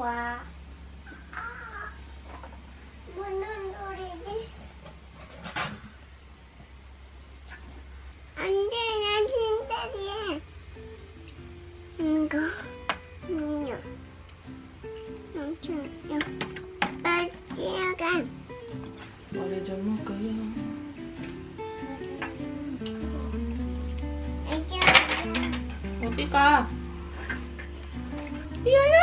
과. 아, 무슨 소리지? 안 돼, 나 진짜리야. 이거, 음료. 넘쳐요. 빠지어간. 머리 좀 묶어요. 어디가? 이하야?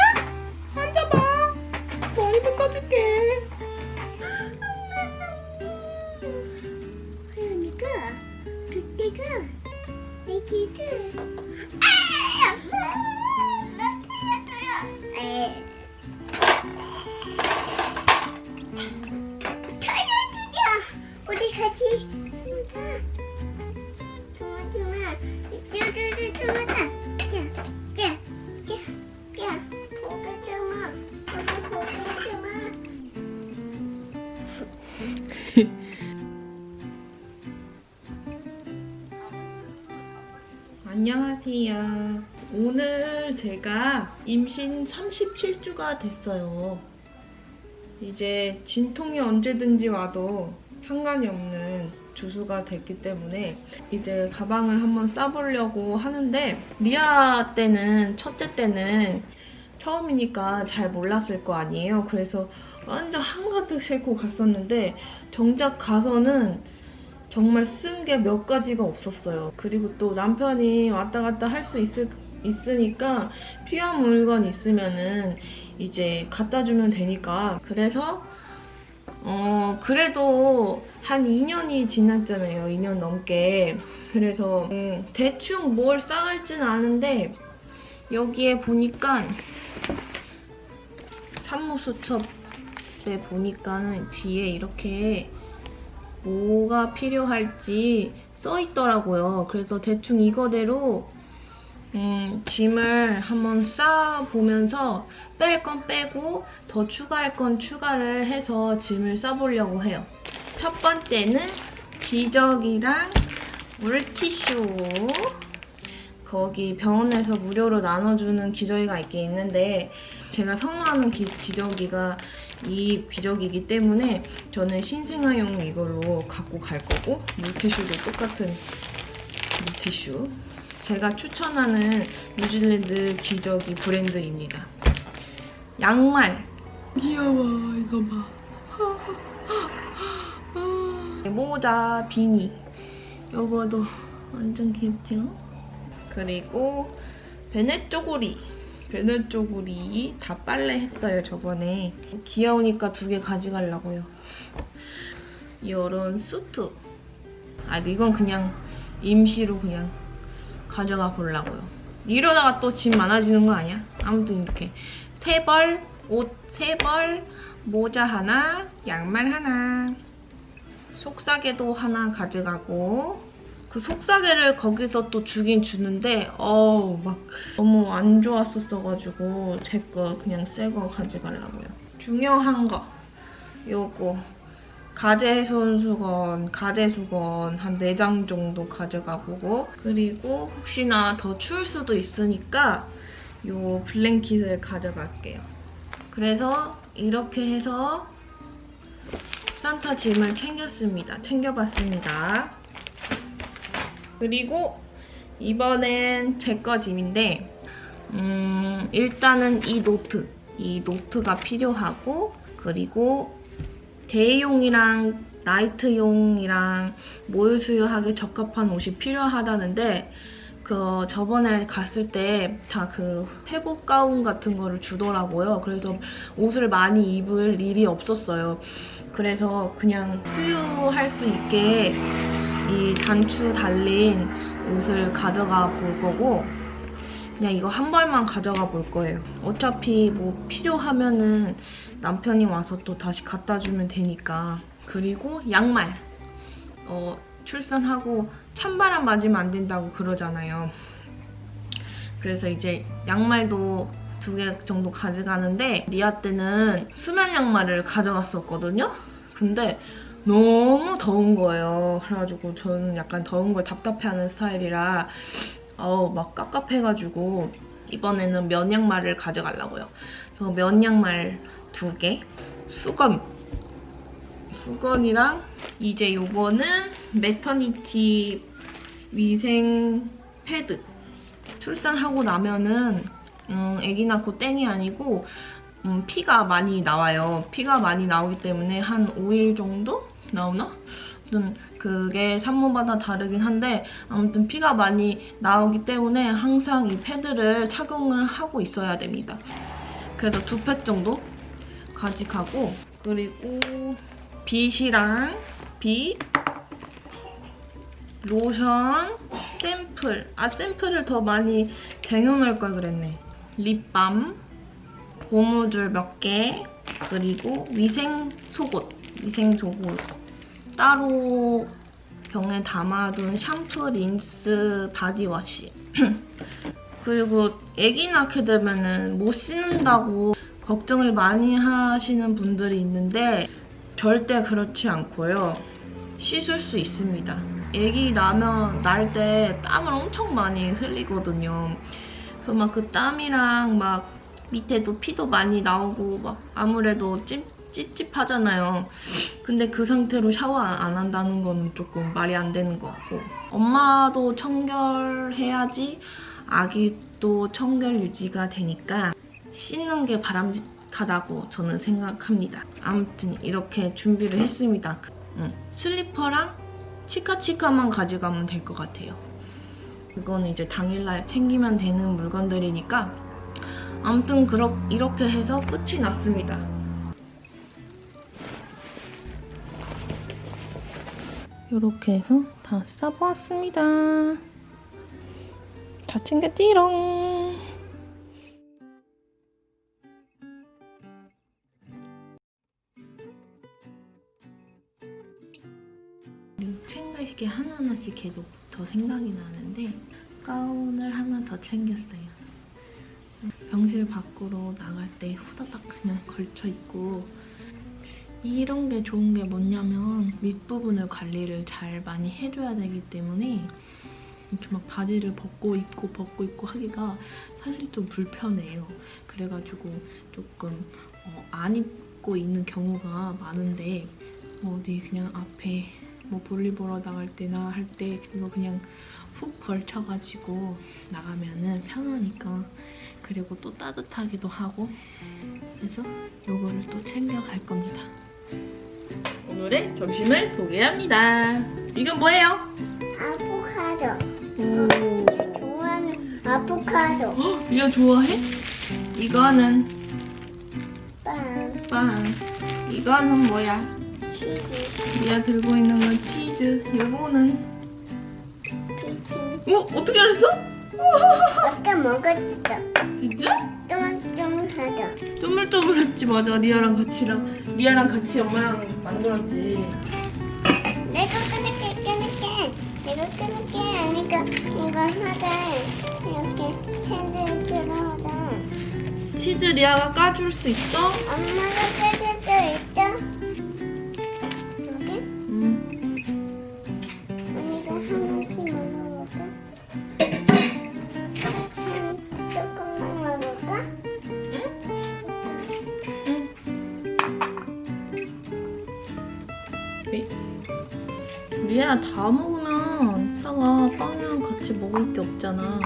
안녕하세요. 오늘 제가 임신 37주가 됐어요. 이제 진통이 언제든지 와도 상관이 없는 주수가 됐기 때문에 이제 가방을 한번 싸보려고 하는데 리아 때는 첫째 때는 처음이니까 잘 몰랐을 거 아니에요. 그래서 완전 한가득 싣고 갔었는데 정작 가서는 정말 쓴 게 몇 가지가 없었어요. 그리고 또 남편이 왔다 갔다 할수 있으니까 필요한 물건 있으면은 이제 갖다 주면 되니까. 그래서 어 그래도 한 2년이 지났잖아요. 2년 넘게. 그래서 음, 대충 뭘 싸갈지는 아는데 여기에 보니까 산모수첩 에 보니까는 뒤에 이렇게 뭐가 필요할지 써 있더라고요. 그래서 대충 이거대로 음, 짐을 한번 싸 보면서 뺄 건 빼고 더 추가할 건 추가를 해서 짐을 싸보려고 해요. 첫 번째는 기저귀랑 물티슈. 거기 병원에서 무료로 나눠주는 기저귀가 있긴 있는데 제가 선호하는 기, 기저귀가 이 기저귀이기 때문에 저는 신생아용 이걸로 갖고 갈 거고 물티슈도 똑같은 물티슈. 제가 추천하는 뉴질랜드 기저귀 브랜드입니다. 양말. 귀여워 이거 봐. 모자 비니. 요거도 완전 귀엽죠 그리고 베넷 쪼고리. 베넷 쪼고리 다 빨래 했어요 저번에. 귀여우니까 두 개 가져가려고요. 이런 수트. 아 이건 그냥 임시로 그냥 가져가 보려고요. 이러다가 또 짐 많아지는 거 아니야? 아무튼 이렇게. 세 벌, 옷 세 벌, 모자 하나, 양말 하나 속사계도 하나 가져가고 그 속사계를 거기서 또 주긴 주는데 어우 막 너무 안 좋았었어가지고 제 거 그냥 새 거 가져가려고요. 중요한 거 요거 가제 손수건, 가제 수건 한 4장 정도 가져가보고 그리고 혹시나 더 추울 수도 있으니까 요 블랭킷을 가져갈게요. 그래서 이렇게 해서 산타 짐을 챙겼습니다. 챙겨봤습니다. 그리고 이번엔 제 거 짐인데 음, 일단은 이 노트 이 노트가 필요하고 그리고 대용이랑 나이트용이랑 모유 수유하기 적합한 옷이 필요하다는데 그 저번에 갔을 때 다 그 회복 가운 같은 거를 주더라고요. 그래서 옷을 많이 입을 일이 없었어요. 그래서 그냥 수유할 수 있게 이 단추 달린 옷을 가져가 볼 거고 그냥 이거 한 벌만 가져가 볼 거예요. 어차피 뭐 필요하면은 남편이 와서 또 다시 갖다 주면 되니까. 그리고 양말. 어, 출산하고 찬바람 맞으면 안 된다고 그러잖아요. 그래서 이제 양말도 두 개 정도 가져가는데 리아 때는 수면 양말을 가져갔었거든요. 근데 너무 더운 거예요. 그래가지고 저는 약간 더운 걸 답답해하는 스타일이라 어우 막 깝깝해가지고 이번에는 면 양말을 가져가려고요. 그래서 면 양말 두 개, 수건, 수건이랑 이제 요거는 매터니티 위생 패드. 출산하고 나면은 음, 아기 낳고 땡이 아니고 음, 피가 많이 나와요. 피가 많이 나오기 때문에 한 5일 정도 나오나? 아무튼 그게 산모마다 다르긴 한데 아무튼 피가 많이 나오기 때문에 항상 이 패드를 착용을 하고 있어야 됩니다. 그래서 두 팩 정도 가져가고 그리고 빗이랑 빗 로션 샘플 아 샘플을 더 많이 쟁여놓을 걸 그랬네 립밤 고무줄 몇 개 그리고 위생 속옷 위생 속옷 따로 병에 담아둔 샴푸 린스 바디워시. 그리고 아기 낳게 되면은 못 씻는다고 걱정을 많이 하시는 분들이 있는데 절대 그렇지 않고요. 씻을 수 있습니다. 아기 나면 날 때 땀을 엄청 많이 흘리거든요. 그래서 막 그 땀이랑 막 밑에도 피도 많이 나오고 막 아무래도 찝, 찝찝하잖아요. 근데 그 상태로 샤워 안 한다는 건 조금 말이 안 되는 것 같고 엄마도 청결해야지 아기도 청결 유지가 되니까 씻는 게 바람직하다고 저는 생각합니다. 아무튼 이렇게 준비를 했습니다. 응. 슬리퍼랑 치카치카만 가져가면 될 것 같아요. 그거는 이제 당일날 챙기면 되는 물건들이니까 아무튼 그렇, 이렇게 해서 끝이 났습니다. 이렇게 해서 다 싸보았습니다. 다 챙겼지롱. 챙길 게 하나하나씩 계속 더 생각이 나는데 가운을 하나 더 챙겼어요. 병실 밖으로 나갈 때 후다닥 그냥 걸쳐 입고 이런 게 좋은 게 뭐냐면 밑부분을 관리를 잘 많이 해줘야 되기 때문에 이렇게 막 바지를 벗고 입고 벗고 입고 하기가 사실 좀 불편해요. 그래가지고 조금 어, 안 입고 있는 경우가 많은데 어디 그냥 앞에 뭐 볼일 보러 나갈 때나 할 때 이거 그냥 훅 걸쳐가지고 나가면은 편하니까 그리고 또 따뜻하기도 하고 그래서 요거를 또 챙겨갈 겁니다. 오늘의 점심을 소개합니다. 이건 뭐예요? 아보카도. 오, 좋아하는 아보카도. 헉, 리아 좋아해? 이거는 빵, 빵. 이거는 뭐야? 치즈, 리아 들고 있는 건 치즈. 요거는 피치. 어 어떻게 알았어? 아까 먹었어. 진짜? 쪼물쪼물하다. 쪼물쪼물했지 맞아. 리아랑 같이랑 리아랑 같이 엄마랑 만들었지. 내가 끊을게, 끊을게. 내가 끊을게. 아니까 이거 하자. 이렇게 캔들 들어오다. 치즈 리아가 까줄 수 있어? 엄마가 빼줄 리아 다 먹으면 이따가 빵이랑 같이 먹을 게 없잖아.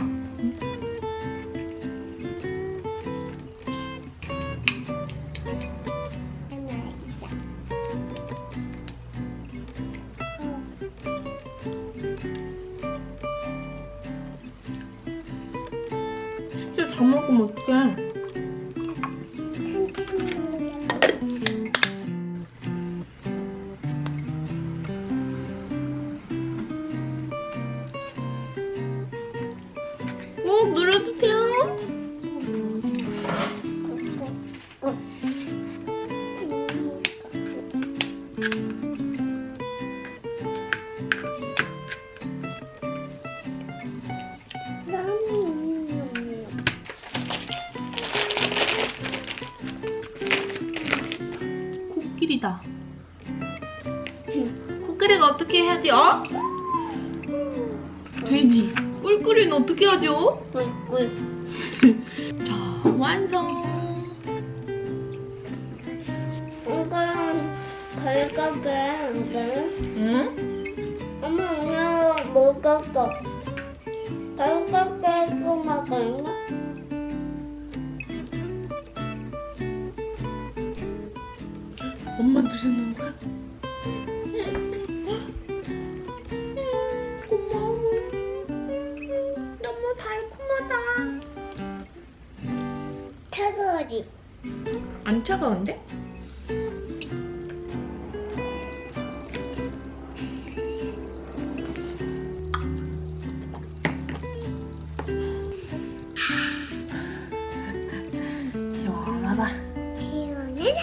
진짜 다 먹으면 어떡해. 코끼리가 어떻게 해야지? 어? 돼지. 꿀꿀이는 어떻게 하죠? 꿀꿀 완성. 이거랑 갈까게 안 돼? 응? 엄마 그냥 먹었어. 갈까게 또 먹을까? 엄마 드시는 차가운데? 시원하다. 시원해?